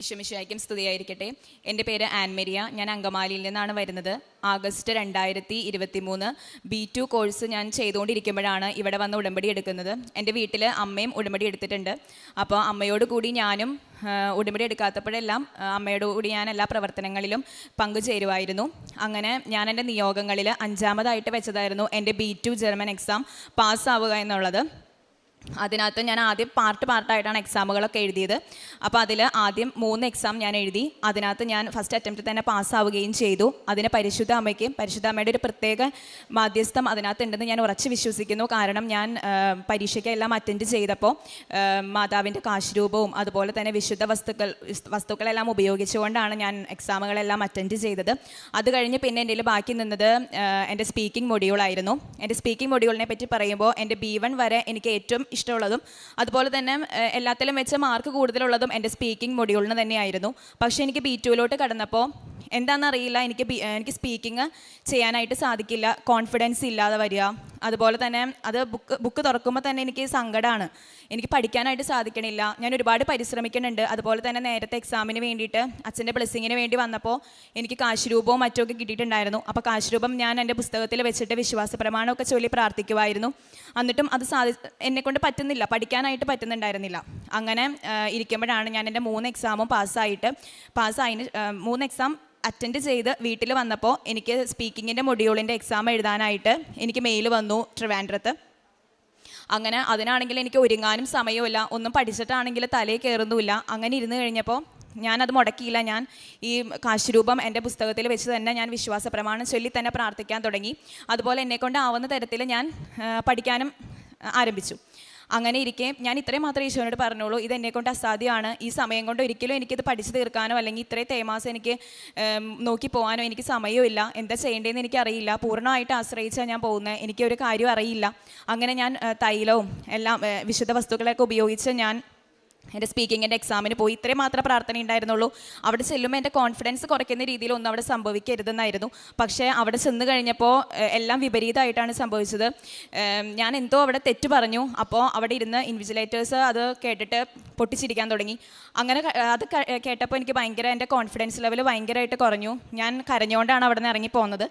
വിഷമിഷായിക്കും സ്തുതിയായിരിക്കട്ടെ. എന്റെ പേര് ആൻമരിയ ഞാൻ അങ്കമാലിയിൽ നിന്നാണ് വരുന്നത്. ആഗസ്റ്റ് രണ്ടായിരത്തി ഇരുപത്തി മൂന്ന് ബി ടു കോഴ്സ് ഞാൻ ചെയ്തുകൊണ്ടിരിക്കുമ്പോഴാണ് ഇവിടെ വന്ന് ഉടമ്പടി എടുക്കുന്നത്. എന്റെ വീട്ടിൽ അമ്മയും ഉടമ്പടി എടുത്തിട്ടുണ്ട്. അപ്പോൾ അമ്മയോട് കൂടി ഞാനും ഉടമ്പടി എടുക്കാത്തപ്പോഴെല്ലാം അമ്മയോട് കൂടി ഞാൻ എല്ലാ പ്രവർത്തനങ്ങളിലും പങ്കുചേരുമായിരുന്നു. അങ്ങനെ ഞാൻ എന്റെ നിയോഗങ്ങളിൽ അഞ്ചാമതായിട്ട് വെച്ചതായിരുന്നു എന്റെ ബി ടു ജർമ്മൻ എക്സാം പാസ്സാവുക എന്നുള്ളത്. അതിനകത്ത് ഞാൻ ആദ്യം പാർട്ട് പാർട്ടായിട്ടാണ് എക്സാമുകളൊക്കെ എഴുതിയത്. അപ്പോൾ അതിൽ ആദ്യം മൂന്ന് എക്സാം ഞാൻ എഴുതി. അതിനകത്ത് ഞാൻ ഫസ്റ്റ് അറ്റംപ്റ്റ് തന്നെ പാസ്സാവുകയും ചെയ്തു. അതിന് പരിശുദ്ധ അമ്മയ്ക്ക് പരിശുദ്ധ അമ്മയുടെ ഒരു പ്രത്യേക മാധ്യസ്ഥം അതിനകത്ത് ഉണ്ടെന്ന് ഞാൻ ഉറച്ച് വിശ്വസിക്കുന്നു. കാരണം ഞാൻ പരീക്ഷയ്ക്കെല്ലാം അറ്റൻഡ് ചെയ്തപ്പോൾ മാതാവിന്റെ കാശുരൂപവും അതുപോലെ തന്നെ വിശുദ്ധ വസ്തുക്കൾ വസ്തുക്കളെല്ലാം ഉപയോഗിച്ചുകൊണ്ടാണ് ഞാൻ എക്സാമുകളെല്ലാം അറ്റൻഡ് ചെയ്തത്. അത് കഴിഞ്ഞ് പിന്നെ എന്റെ ബാക്കി നിന്നത് എന്റെ സ്പീക്കിംഗ് മൊഡ്യൂളായിരുന്നു എന്റെ സ്പീക്കിംഗ് മൊഡ്യൂളിനെ പറ്റി പറയുമ്പോൾ എന്റെ ബി വൺ വരെ എനിക്ക് ഏറ്റവും ഇഷ്ടമുള്ളതും അതുപോലെ തന്നെ എല്ലാത്തിലും വെച്ച് മാർക്ക് കൂടുതലുള്ളതും എന്റെ സ്പീക്കിംഗ് മൊഡ്യൂളിന് തന്നെയായിരുന്നു. പക്ഷേ എനിക്ക് ബി ടുവിലോട്ട് കടന്നപ്പോൾ എന്താണെന്നറിയില്ല. എനിക്ക് എനിക്ക് സ്പീക്കിംഗ് ചെയ്യാനായിട്ട് സാധിക്കില്ല. കോൺഫിഡൻസ് ഇല്ലാതെ വരിക. അതുപോലെ തന്നെ അത് ബുക്ക് ബുക്ക് തുറക്കുമ്പോൾ തന്നെ എനിക്ക് സങ്കടമാണ് എനിക്ക് പഠിക്കാനായിട്ട് സാധിക്കണില്ല. ഞാൻ ഒരുപാട് പരിശ്രമിക്കുന്നുണ്ട്. അതുപോലെ തന്നെ നേരത്തെ എക്സാമിന് വേണ്ടിയിട്ട് അച്ഛന്റെ ബ്ലെസ്സിങ്ങിന് വേണ്ടി വന്നപ്പോൾ എനിക്ക് കാശുരൂപവും മറ്റുമൊക്കെ കിട്ടിയിട്ടുണ്ടായിരുന്നു. അപ്പോൾ കാശുരൂപം ഞാൻ എന്റെ പുസ്തകത്തിൽ വെച്ചിട്ട് വിശ്വാസ പ്രമാണമൊക്കെ ചൊല്ലി പ്രാർത്ഥിക്കുമായിരുന്നു എന്നിട്ടും അത് സാധി എന്നെക്കൊണ്ട് പറ്റുന്നില്ല. പഠിക്കാനായിട്ട് പറ്റുന്നുണ്ടായിരുന്നില്ല. അങ്ങനെ ഇരിക്കുമ്പോഴാണ് ഞാൻ എന്റെ മൂന്ന് എക്സാമും പാസ്സായിട്ട് പാസ്സായതിന് മൂന്ന് എക്സാം അറ്റൻഡ് ചെയ്ത് വീട്ടിൽ വന്നപ്പോൾ എനിക്ക് സ്പീക്കിങ്ങിന്റെ മൊഡ്യൂളിന്റെ എക്സാം എഴുതാനായിട്ട് എനിക്ക് മെയിൽ വന്നു ട്രിവാൻഡ്രത്ത് അങ്ങനെ അതിനാണെങ്കിൽ എനിക്ക് ഒരുങ്ങാനും സമയമില്ല ഒന്നും പഠിച്ചിട്ടാണെങ്കിൽ തലയിൽ കയറുന്നുമില്ല അങ്ങനെ ഇരുന്ന് കഴിഞ്ഞപ്പോൾ ഞാനത് മുടക്കിയില്ല. ഞാൻ ഈ കാശുരൂപം എന്റെ പുസ്തകത്തിൽ വെച്ച് തന്നെ ഞാൻ വിശ്വാസ പ്രമാണം ചൊല്ലി തന്നെ പ്രാർത്ഥിക്കാൻ തുടങ്ങി. അതുപോലെ എന്നെക്കൊണ്ട് ആവുന്ന തരത്തിൽ ഞാൻ പഠിക്കാനും ആരംഭിച്ചു. അങ്ങനെ ഇരിക്കെ. ഞാൻ ഇത്രയും മാത്രമേ ഈശോനോട് പറഞ്ഞോളൂ ഇത് എന്നെ കൊണ്ട് അസാധ്യമാണ്. ഈ സമയം കൊണ്ട് ഒരിക്കലും എനിക്കിത് പഠിച്ചു തീർക്കാനോ അല്ലെങ്കിൽ ഇത്രയും തേമാസം എനിക്ക് നോക്കി പോകാനോ എനിക്ക് സമയമില്ല എന്താ ചെയ്യേണ്ടതെന്ന് എനിക്കറിയില്ല. പൂർണമായിട്ട് ആശ്രയിച്ചാണ് ഞാൻ പോകുന്നത് എനിക്ക് ഒരു കാര്യം അറിയില്ല. അങ്ങനെ ഞാൻ തൈലവും എല്ലാം വിശുദ്ധ വസ്തുക്കളൊക്കെ ഉപയോഗിച്ച് ഞാൻ എന്റെ സ്പീക്കിങ്ങിന്റെ എക്സാമിന് പോയി ഇത്രയും മാത്രം പ്രാർത്ഥന ഉണ്ടായിരുന്നുള്ളൂ. അവിടെ ചെല്ലുമ്പോൾ എന്റെ കോൺഫിഡൻസ് കുറയ്ക്കുന്ന രീതിയിൽ ഒന്നും അവിടെ സംഭവിക്കരുതെന്നായിരുന്നു. പക്ഷേ അവിടെ ചെന്ന് കഴിഞ്ഞപ്പോൾ എല്ലാം വിപരീതമായിട്ടാണ് സംഭവിച്ചത്. ഞാൻ എന്തോ അവിടെ തെറ്റ് പറഞ്ഞു. അപ്പോൾ അവിടെ ഇരുന്ന് ഇൻവിജിലേറ്റേഴ്സ് അത് കേട്ടിട്ട് പൊട്ടിച്ചിരിക്കാൻ തുടങ്ങി. അങ്ങനെ അത് കേട്ടപ്പോൾ എനിക്ക് ഭയങ്കര എന്റെ കോൺഫിഡൻസ് ലെവൽ ഭയങ്കരമായിട്ട് കുറഞ്ഞു. ഞാൻ കരഞ്ഞുകൊണ്ടാണ് അവിടെ നിന്ന് ഇറങ്ങി പോകുന്നത്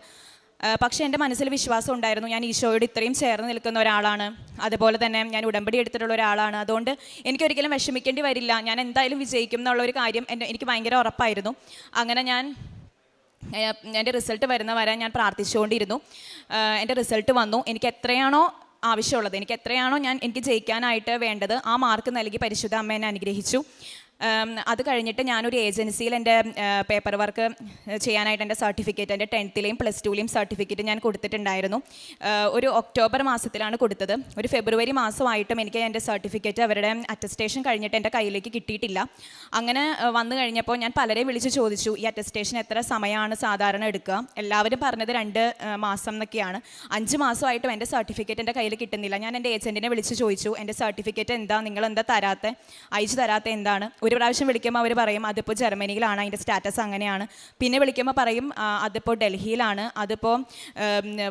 പക്ഷേ എന്റെ മനസ്സിൽ വിശ്വാസം ഉണ്ടായിരുന്നു. ഞാൻ ഈശോയോട് ഇത്രയും ചേർന്ന് നിൽക്കുന്ന ഒരാളാണ്. അതുപോലെ തന്നെ ഞാൻ ഉടമ്പടി എടുത്തിട്ടുള്ള ഒരാളാണ്. അതുകൊണ്ട് എനിക്കൊരിക്കലും വിഷമിക്കേണ്ടി വരില്ല. ഞാൻ എന്തായാലും വിജയിക്കും എന്നുള്ള ഒരു കാര്യം എന്റെ എനിക്ക് ഭയങ്കര ഉറപ്പായിരുന്നു. അങ്ങനെ ഞാൻ എന്റെ റിസൾട്ട് വരുന്ന വരെ ഞാൻ പ്രാർത്ഥിച്ചുകൊണ്ടിരുന്നു. എന്റെ റിസൾട്ട് വന്നു. എനിക്ക് എത്രയാണോ ആവശ്യമുള്ളത് എനിക്ക് എത്രയാണോ ഞാൻ എനിക്ക് ജയിക്കാനായിട്ട് വേണ്ടത് ആ മാർക്ക് നൽകി പരിശുദ്ധ അമ്മ എന്നെ അനുഗ്രഹിച്ചു. അത് കഴിഞ്ഞിട്ട് ഞാനൊരു ഏജൻസിയിൽ എന്റെ പേപ്പർ വർക്ക് ചെയ്യാനായിട്ട് എന്റെ സർട്ടിഫിക്കറ്റ് എന്റെ ടെൻത്തിലെയും പ്ലസ് ടുവിലെയും സർട്ടിഫിക്കറ്റ് ഞാൻ കൊടുത്തിട്ടുണ്ടായിരുന്നു. ഒരു ഒക്ടോബർ മാസത്തിലാണ് കൊടുത്തത്. ഒരു ഫെബ്രുവരി മാസമായിട്ടും എനിക്ക് എന്റെ സർട്ടിഫിക്കറ്റ് അവരുടെ അറ്റസ്റ്റേഷൻ കഴിഞ്ഞിട്ട് എന്റെ കയ്യിലേക്ക് കിട്ടിയിട്ടില്ല. അങ്ങനെ വന്നു കഴിഞ്ഞപ്പോൾ ഞാൻ പലരെയും വിളിച്ച് ചോദിച്ചു ഈ അറ്റസ്റ്റേഷൻ എത്ര സമയമാണ് സാധാരണ എടുക്കുക? എല്ലാവരും പറഞ്ഞത് രണ്ട് മാസം എന്നൊക്കെയാണ്. അഞ്ച് മാസമായിട്ടും എന്റെ സർട്ടിഫിക്കറ്റ് എന്റെ കയ്യിൽ കിട്ടുന്നില്ല. ഞാൻ എന്റെ ഏജന്റിനെ വിളിച്ച് ചോദിച്ചു എന്റെ സർട്ടിഫിക്കറ്റ് എന്താ? നിങ്ങൾ എന്താ തരാത്ത? അയച്ചു തരാത്ത എന്താണ്? ഒരു പ്രാവശ്യം വിളിക്കുമ്പോൾ അവർ പറയും അതിപ്പോൾ ജർമ്മനിയിലാണ് അതിന്റെ സ്റ്റാറ്റസ് അങ്ങനെയാണ്. പിന്നെ വിളിക്കുമ്പോൾ പറയും അതിപ്പോൾ ഡൽഹിയിലാണ് അതിപ്പോൾ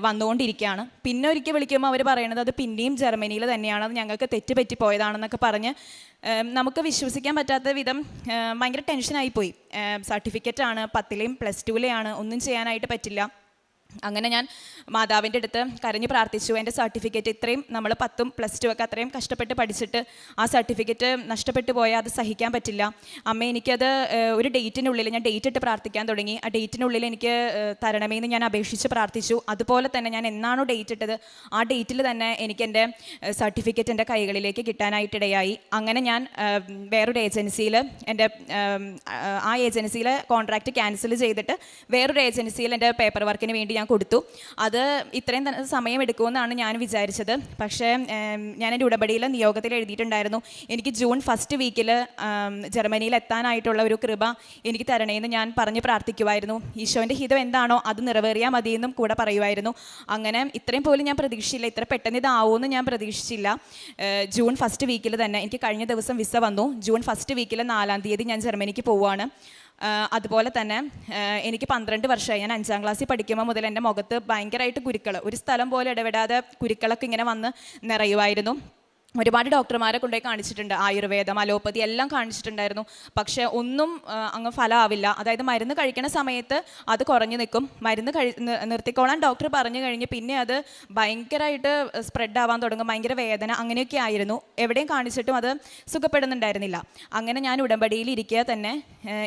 വന്നുകൊണ്ടിരിക്കുകയാണ് പിന്നെ ഒരിക്കൽ വിളിക്കുമ്പോൾ അവർ പറയണത് അത് പിന്നെയും ജർമ്മനിയിൽ തന്നെയാണ് അത് ഞങ്ങൾക്ക് തെറ്റ് പറ്റിപ്പോയതാണെന്നൊക്കെ പറഞ്ഞ് നമുക്ക് വിശ്വസിക്കാൻ പറ്റാത്ത വിധം ഭയങ്കര ടെൻഷനായിപ്പോയി. സർട്ടിഫിക്കറ്റാണ് പത്തിലെയും പ്ലസ് ടുവിലെയാണ് ഒന്നും ചെയ്യാനായിട്ട് പറ്റില്ല. അങ്ങനെ ഞാൻ മാതാവിന്റെ അടുത്ത് കരഞ്ഞ് പ്രാർത്ഥിച്ചു. എന്റെ സർട്ടിഫിക്കറ്റ് ഇത്രയും നമ്മൾ പത്തും പ്ലസ് ടു ഒക്കെ അത്രയും കഷ്ടപ്പെട്ട് പഠിച്ചിട്ട് ആ സർട്ടിഫിക്കറ്റ് നഷ്ടപ്പെട്ടു പോയാൽ അത് സഹിക്കാൻ പറ്റില്ല. അമ്മ എനിക്കത് ഒരു ഡേറ്റിനുള്ളിൽ ഞാൻ ഡേറ്റ് ഇട്ട് പ്രാർത്ഥിക്കാൻ തുടങ്ങി. ആ ഡേറ്റിനുള്ളിൽ എനിക്ക് തരണമേ തരണമേന്ന് ഞാൻ അപേക്ഷിച്ച് പ്രാർത്ഥിച്ചു. അതുപോലെ തന്നെ ഞാൻ എന്നാണോ ഡേറ്റ് ഇട്ടത് ആ ഡേറ്റിൽ തന്നെ എനിക്ക് എന്റെ സർട്ടിഫിക്കറ്റ് എന്റെ കൈകളിലേക്ക് കിട്ടാനായിട്ടിടയായി. അങ്ങനെ ഞാൻ വേറൊരു ഏജൻസിയിൽ എന്റെ ആ ഏജൻസിയിലെ കോൺട്രാക്റ്റ് ക്യാൻസൽ ചെയ്തിട്ട് വേറൊരു ഏജൻസിയിൽ എന്റെ പേപ്പർ വർക്കിന് വേണ്ടി ഞാൻ കൊടുത്തു. അത് ഇത്രയും തന്നെ സമയം എടുക്കുമെന്നാണ് ഞാൻ വിചാരിച്ചത്. പക്ഷേ ഞാൻ എന്റെ ഉടപടിയിൽ നിയോഗത്തിൽ എഴുതിയിട്ടുണ്ടായിരുന്നു. എനിക്ക് ജൂൺ ഫസ്റ്റ് വീക്കിൽ ജർമ്മനിയിൽ എത്താനായിട്ടുള്ള ഒരു കൃപ എനിക്ക് തരണേന്ന് ഞാൻ പറഞ്ഞ് പ്രാർത്ഥിക്കുമായിരുന്നു ഈശോന്റെ ഹിതം എന്താണോ അത് നിറവേറിയാൽ മതിയെന്നും കൂടെ പറയുമായിരുന്നു അങ്ങനെ ഇത്രയും പോലും ഞാൻ പ്രതീക്ഷിച്ചില്ല. ഇത്ര പെട്ടെന്ന് ഇതാവുമെന്ന് ഞാൻ പ്രതീക്ഷിച്ചില്ല. ജൂൺ ഫസ്റ്റ് വീക്കിൽ തന്നെ എനിക്ക് കഴിഞ്ഞ ദിവസം വിസ വന്നു. ജൂൺ ഫസ്റ്റ് വീക്കിൽ നാലാം തീയതി ഞാൻ ജർമ്മനിക്ക് പോവുകയാണ്. അതുപോലെ തന്നെ എനിക്ക് പന്ത്രണ്ട് വർഷമായി. ഞാൻ അഞ്ചാം ക്ലാസ്സിൽ പഠിക്കുമ്പോൾ മുതൽ എന്റെ മുഖത്ത് ഭയങ്കരമായിട്ട് കുരുക്കൾ ഒരു സ്ഥലം പോലെ ഇടപെടാതെ കുരുക്കളൊക്കെ ഇങ്ങനെ വന്ന് നിറയുമായിരുന്നു. ഒരുപാട് ഡോക്ടർമാരെ കൊണ്ടുപോയി കാണിച്ചിട്ടുണ്ട്. ആയുർവേദം അലോപ്പതി എല്ലാം കാണിച്ചിട്ടുണ്ടായിരുന്നു. പക്ഷെ ഒന്നും അങ്ങ് ഫലമാവില്ല. അതായത് മരുന്ന് കഴിക്കണ സമയത്ത് അത് കുറഞ്ഞു നിൽക്കും. മരുന്ന് കഴി നിർത്തിക്കോളാൻ ഡോക്ടർ പറഞ്ഞു കഴിഞ്ഞ് പിന്നെ അത് ഭയങ്കരമായിട്ട് സ്പ്രെഡ് ആവാൻ തുടങ്ങും. ഭയങ്കര വേദന അങ്ങനെയൊക്കെ ആയിരുന്നു. എവിടെയും കാണിച്ചിട്ടും അത് സുഖപ്പെടുന്നുണ്ടായിരുന്നില്ല. അങ്ങനെ ഞാൻ ഉടമ്പടിയിൽ ഇരിക്കുക തന്നെ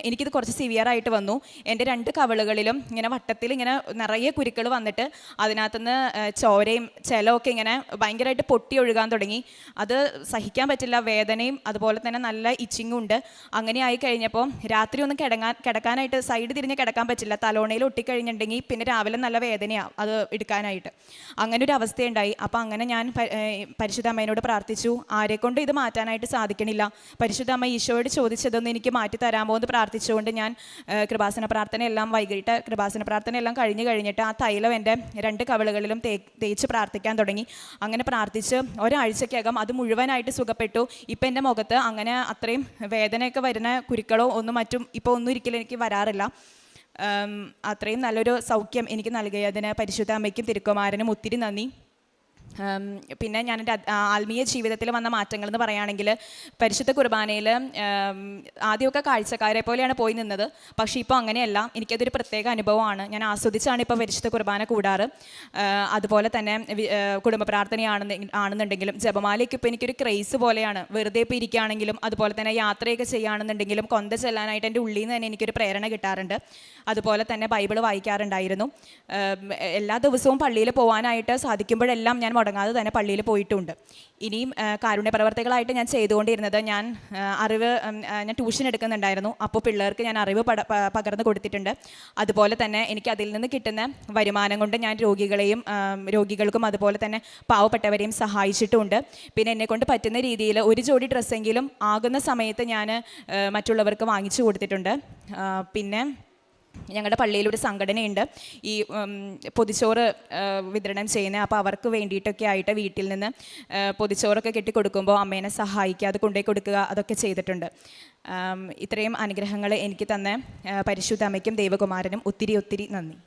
എനിക്കിത് കുറച്ച് സിവിയർ ആയിട്ട് വന്നു. എന്റെ രണ്ട് കവളുകളിലും ഇങ്ങനെ വട്ടത്തിൽ ഇങ്ങനെ നിറയെ കുരുക്കൾ വന്നിട്ട് അതിനകത്തുനിന്ന് ചോരയും ചോരയും ചെലമൊക്കെ ഇങ്ങനെ ഭയങ്കരമായിട്ട് പൊട്ടി ഒഴുകാൻ തുടങ്ങി. അത് സഹിക്കാൻ പറ്റില്ല വേദനയും അതുപോലെ തന്നെ നല്ല ഇച്ചിങ്ങും ഉണ്ട്. അങ്ങനെ ആയി കഴിഞ്ഞപ്പോൾ രാത്രി ഒന്നും കിടങ്ങാൻ കിടക്കാനായിട്ട് സൈഡ് തിരിഞ്ഞ് കിടക്കാൻ പറ്റില്ല. തലോണയിൽ ഒട്ടിക്കഴിഞ്ഞിട്ടുണ്ടെങ്കിൽ പിന്നെ രാവിലെ നല്ല വേദനയാണ് അത് എടുക്കാനായിട്ട്. അങ്ങനെ ഒരു അവസ്ഥയുണ്ടായി. അപ്പോൾ അങ്ങനെ ഞാൻ പരിശുദ്ധ അമ്മേനോട് പ്രാർത്ഥിച്ചു. ആരെക്കൊണ്ട് ഇത് മാറ്റാനായിട്ട് സാധിക്കണില്ല? പരിശുദ്ധ അമ്മ ഈശോയോട് ചോദിച്ചതൊന്ന് എനിക്ക് മാറ്റി തരാമോ എന്ന് പ്രാർത്ഥിച്ചുകൊണ്ട് ഞാൻ കൃപാസന പ്രാർത്ഥന എല്ലാം വൈകിട്ട് കൃപാസന പ്രാർത്ഥന എല്ലാം കഴിഞ്ഞ് കഴിഞ്ഞിട്ട് ആ തൈലം എന്റെ രണ്ട് കവിളുകളിലും തേച്ച് പ്രാർത്ഥിക്കാൻ തുടങ്ങി. അങ്ങനെ പ്രാർത്ഥിച്ച് ഒരാഴ്ചക്കകം അത് മുഴുവനായിട്ട് സുഖപ്പെട്ടു. ഇപ്പം എന്റെ മുഖത്ത് അങ്ങനെ അത്രയും വേദനയൊക്കെ വരുന്ന കുരുക്കളോ ഒന്നും മറ്റും ഇപ്പോൾ ഒന്നും ഒരിക്കലും എനിക്ക് വരാറില്ല. അത്രയും നല്ലൊരു സൗഖ്യം എനിക്ക് നൽകിയതിന് പരിശുദ്ധ അമ്മയ്ക്കും തിരുക്കുമാരനും ഒത്തിരി നന്ദി. പിന്നെ ഞാൻ എന്റെ ആത്മീയ ജീവിതത്തിൽ വന്ന മാറ്റങ്ങൾ എന്ന് പറയുകയാണെങ്കിൽ പരിശുദ്ധ കുർബാനയിൽ ആദ്യമൊക്കെ കാഴ്ചക്കാരെ പോലെയാണ് പോയി നിന്നത്. പക്ഷേ ഇപ്പോൾ അങ്ങനെയല്ല. എനിക്കതൊരു പ്രത്യേക അനുഭവമാണ്. ഞാൻ ആസ്വദിച്ചാണ് ഇപ്പോൾ പരിശുദ്ധ കുർബാന കൂടാറ്. അതുപോലെ തന്നെ കുടുംബ പ്രാർത്ഥനയാണെന്ന് ആണെന്നുണ്ടെങ്കിലും ജപമാലയ്ക്ക് ഇപ്പോൾ എനിക്കൊരു ക്രേസ് പോലെയാണ്. വെറുതെ ഇപ്പോൾ ഇരിക്കുകയാണെങ്കിലും അതുപോലെ തന്നെ യാത്രയൊക്കെ ചെയ്യുകയാണെന്നുണ്ടെങ്കിലും കൊന്ത ചെല്ലാനായിട്ട് എന്റെ ഉള്ളിൽ നിന്ന് തന്നെ എനിക്കൊരു പ്രേരണ കിട്ടാറുണ്ട്. അതുപോലെ തന്നെ ബൈബിൾ വായിക്കാറുണ്ടായിരുന്നു. എല്ലാ ദിവസവും പള്ളിയിൽ പോകാനായിട്ട് സാധിക്കുമ്പോഴെല്ലാം ഞാൻ മുടങ്ങാതെ തന്നെ പള്ളിയിൽ പോയിട്ടുണ്ട്. ഇനിയും കാരുണ്യ പ്രവർത്തികളായിട്ട് ഞാൻ ചെയ്തുകൊണ്ടിരുന്നത് ഞാൻ അറിവ് ഞാൻ ട്യൂഷൻ എടുക്കുന്നുണ്ടായിരുന്നു. അപ്പോൾ പിള്ളേർക്ക് ഞാൻ അറിവ് പകർന്നു കൊടുത്തിട്ടുണ്ട്. അതുപോലെ തന്നെ എനിക്ക് അതിൽ നിന്ന് കിട്ടുന്ന വരുമാനം കൊണ്ട് ഞാൻ രോഗികളെയും രോഗികൾക്കും അതുപോലെ തന്നെ പാവപ്പെട്ടവരെയും സഹായിച്ചിട്ടുമുണ്ട് പിന്നെ എന്നെക്കൊണ്ട് പറ്റുന്ന രീതിയിൽ ഒരു ജോഡി ഡ്രസ്സെങ്കിലും ആകുന്ന സമയത്ത് ഞാൻ മറ്റുള്ളവർക്ക് വാങ്ങിച്ചു കൊടുത്തിട്ടുണ്ട്. പിന്നെ ഞങ്ങളുടെ പള്ളിയിൽ ഒരു സംഘടനയുണ്ട്. ഈ പൊതിച്ചോറ് വിതരണം ചെയ്യുന്നത് അപ്പോൾ അവർക്ക് വേണ്ടിയിട്ടൊക്കെ ആയിട്ട് വീട്ടിൽ നിന്ന് പൊതിച്ചോറൊക്കെ കെട്ടിക്കൊടുക്കുമ്പോൾ അമ്മേനെ സഹായിക്കുക അത് കൊണ്ടുപോയി കൊടുക്കുക അതൊക്കെ ചെയ്തിട്ടുണ്ട്. ഇത്രയും അനുഗ്രഹങ്ങൾ എനിക്ക് തന്ന പരിശുദ്ധ അമ്മയ്ക്കും ദേവകുമാരനും ഒത്തിരി ഒത്തിരി നന്ദി.